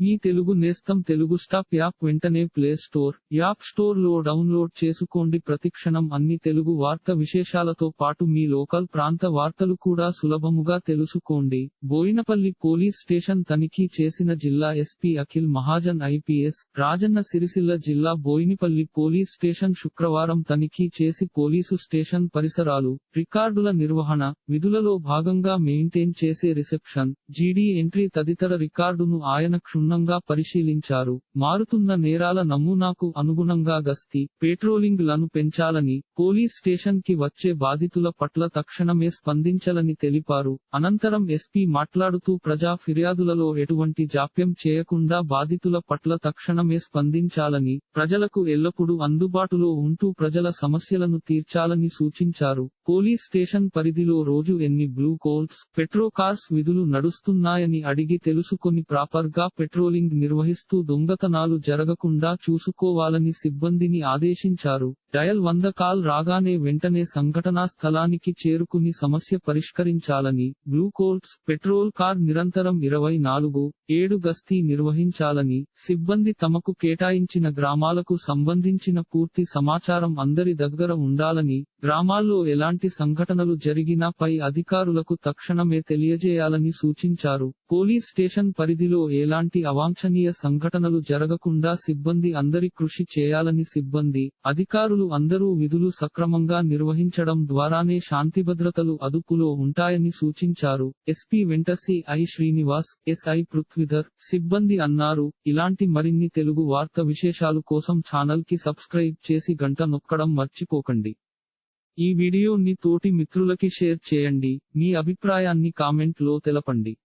మీ తెలుగు నేస్తం Telugu stop app వెంటనే play store app స్టోర్లో డౌన్లోడ్ చేసుకోండి. ప్రతిక్షణం అన్ని తెలుగు వార్త విశేషాలతో పాటు మీ లోకల్ ప్రాంత వార్తలు కూడా సులభముగా తెలుసుకోండి. బోయినపల్లి పోలీస్ స్టేషన్ తనిఖీ చేసిన జిల్లా ఎస్పీ అఖిల్ మహాజన్ ఐపీఎస్ రాజన్న సిరిసిల్ల జిల్లా బోయినపల్లి పోలీస్ స్టేషన్ శుక్రవారం తనిఖీ చేసి పోలీసు స్టేషన్ పరిసరాలు రికార్డుల నిర్వహణ విధులలో భాగంగా మెయింటైన్ చేసే రిసెప్షన్ జీడీ ఎంట్రీ తదితర రికార్డును ఆయన క్షుణ్ణంగా పరిశీలించారు. మారుతున్న నేరాల నమూనాకు అనుగుణంగా గస్తీ పెట్రోలింగ్లను పెంచాలని పోలీస్ స్టేషన్కి వచ్చే బాధితుల పట్ల తక్షణమే స్పందించాలని తెలిపారు. అనంతరం ఎస్పీ మాట్లాడుతూ ప్రజా ఫిర్యాదులలో ఎటువంటి జాప్యం చేయకుండా బాధితుల పట్ల తక్షణమే స్పందించాలని ప్రజలకు ఎల్లప్పుడూ అందుబాటులో ఉంటూ ప్రజల సమస్యలను తీర్చాలని సూచించారు. పోలీస్ స్టేషన్ పరిధిలో రోజు ఎన్ని బ్లూ కోల్స్ పెట్రో కార్స్ విధులు నడుస్తున్నాయని అడిగి తెలుసుకొని ప్రాపర్గా పెట్రోలింగ్ నిర్వహిస్తూ దొంగతనాలు జరగకుండా చూసుకోవాలని సిబ్బందిని ఆదేశించారు. డయల్ వంద కాల్ రాగానే వెంటనే సంఘటనా స్థలానికి చేరుకుని సమస్య పరిష్కరించాలని గ్లూకోల్స్ పెట్రోల్ కార్ నిరంతరం ఇరవై నాలుగు ఏడు గస్తీ నిర్వహించాలని సిబ్బంది తమకు కేటాయించిన గ్రామాలకు సంబంధించిన పూర్తి సమాచారం అందరి దగ్గర ఉండాలని గ్రామాల్లో ఎలాంటి సంఘటనలు జరిగినా పై అధికారులకు తక్షణమే తెలియజేయాలని సూచించారు. పోలీస్ స్టేషన్ పరిధిలో ఎలాంటి అవాంఛనీయ సంఘటనలు జరగకుండా సిబ్బంది అందరి కృషి చేయాలని సిబ్బంది అధికారులు అందరూ విధులు సక్రమంగా నిర్వహించడం ద్వారానే శాంతిభద్రతలు అదుపులో ఉంటాయని సూచించారు. ఎస్పీ వెంటసి ఐ శ్రీనివాస్ ఎస్ఐ పృథ్వీధర్ సిబ్బంది అన్నారు. ఇలాంటి మరిన్ని తెలుగు వార్త విశేషాలు కోసం ఛానల్కి సబ్స్క్రైబ్ చేసి గంట నొక్కడం మర్చిపోకండి. ఈ వీడియోని తోటి మిత్రులకి షేర్ చేయండి. మీ అభిప్రాయాన్ని కామెంట్లో తెలపండి.